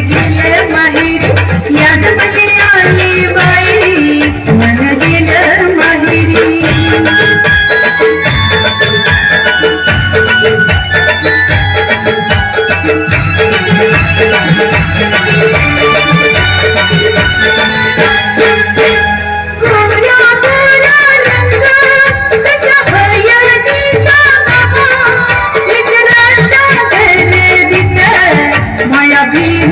gill माहिरी, यान बले आली बाईरी, मन गिल माहिरी कोवर्या कोवर्या रंग, तैसा है यर्दीचा आपा, इतना चापने दिते, मया भी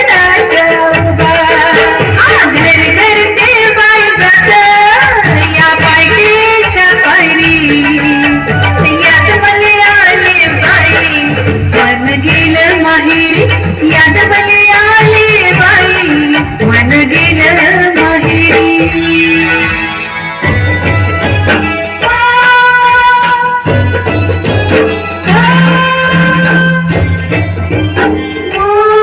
ಬದುಕಿನ ಮಹಿರಿ ಯದ ಬಲಿಯಾಲಿ